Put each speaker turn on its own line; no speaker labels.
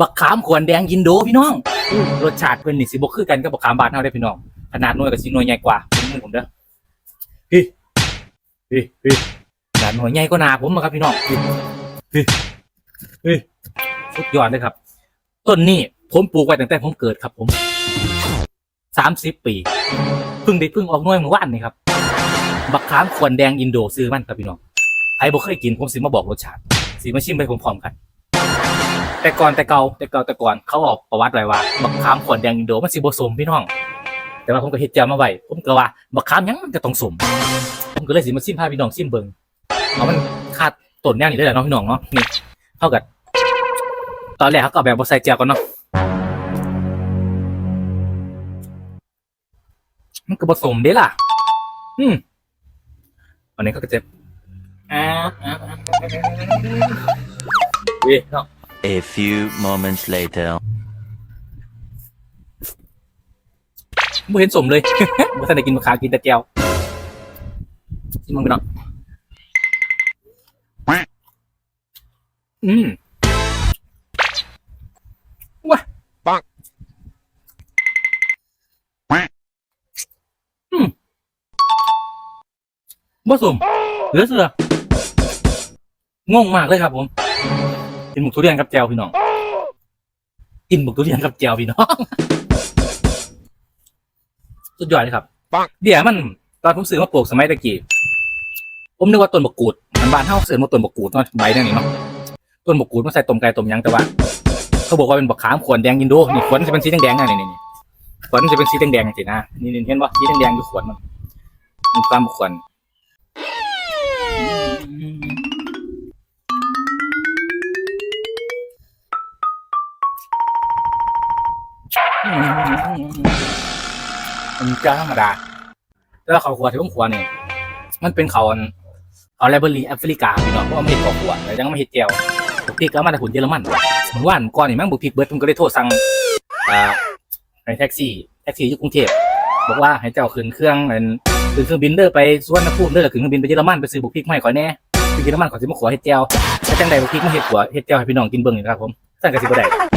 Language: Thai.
บักขามขวนแดงยินโดพี่น้องอื้อรสชาติเพิ่นนี่สิบ่คือกันกับบักขามบานเฮาได้อพี่น้อง ขนาดหน่วยก็สิหน่วยใหญ่กว่าผมมือผมเด้อเฮ้ยเฮ้ยเฮ้ยขนาดหน่วยใหญ่กว่าหนาผมอะครับพี่น้องเฮ้ยเฮ้ยเฮ้ยสุดยอดเลยครับ ต้นนี้ผมปลูกไว้ตั้งแต่ผมเกิดครับผม สามสิบปี เพิ่งได้เพิ่งออกหน่วยเมื่อวานนี่ครับ บักขามขวนแดงอินโดซื้อมันครับพี่น้องใครบ่เคยกินผมสิมาบอกรสชาติสิมาชิมไปพร้อมๆกัน แต่ก่อนแต่เก่าแต่เก่าแต่ก่อนเขาบอกประวัติไว้ว่าบักขามขวนแดงอินโดมันสิบ่สมพี่น้อง แต่ว่าผมก็เฮ็ดแจวมาไว้ผมก็ว่าบักขามหยังมันก็ต้องสมผมก็เลยสิมาชิมพาพี่น้องชิมเบิ่งเอามันคาดต้นแนวนี้ได้แหละเนาะพี่น้องเนาะนี่เท่ากับตอนแรกเขาก็เอาแบบบ่ใส่แจวก่อนเนาะมันก็บ่สมเด้ล่ะ อืมอันนี้เขาก็จะอ่าอ่าอ่าเว้ยเนาะ
A few moments later.
ไม่เห็นสมเลยไม่ทันได้กินมะขามกินแต่แก้วที่มึงไปเนาะอืมว้า
ปัง
อืมบ่สมเหลือเสืองงมากเลยครับผม กินหมูทุเรียนกับแจวพี่น้อง กินหมูทุเรียนกับแจวพี่น้อง สุดยอดเลยครับ
ปัง
เดี๋ยวมันตอนผมซื้อมาปลูกสมัยตะกี้ ผมนึกว่าต้นบกกูดมันบ้านเฮาเสือมาต้นบกกูดเนาะใบนั่นนี่เนาะ ต้นบกกูดมาใส่ต้มไก่ต้มหยังแต่ว่า เขาบอกว่าเป็นบักขามขวนแดงยินโดนี่ขวนจะเป็นสีแดงๆนะนี่นี่นี่ขวนจะเป็นสีแดงๆสินะนี่นี่เห็นว่าสีแดงๆอยู่ขวนมันมีความขวน มันจะธรรมดาแล้วเขาขวดที่ผมขวดนี่มันเป็นเขาอันเขาไลบอรี่แอฟริกาพี่น้องเพราะว่ามันเห็ดเขาขวดแต่ยังไม่เห็ดเจียวบุกพริกก็มาจากหุ่นเยอรมันเหมือนว่านก่อนนี่แม่งบุกพริกเบิร์ดผมก็ได้โทรสั่งในแท็กซี่แท็กซี่อยู่กรุงเทพบอกว่าให้เจ้าขึ้นเครื่องขึ้นเครื่องบินเด้อไปสวนนภูมิเด้อขึ้นเครื่องบินไปเยอรมันไปซื้อบุกพริกมาใหม่ขอแน่ไปเยอรมันขอสิมาขอเฮ็ดเจียวแต่จังใดบุกพริกมาเฮ็ดขัวเฮ็ดเจียวให้พี่น้องกินเบิ่งนี่ครับผมสั่งกระสิบได้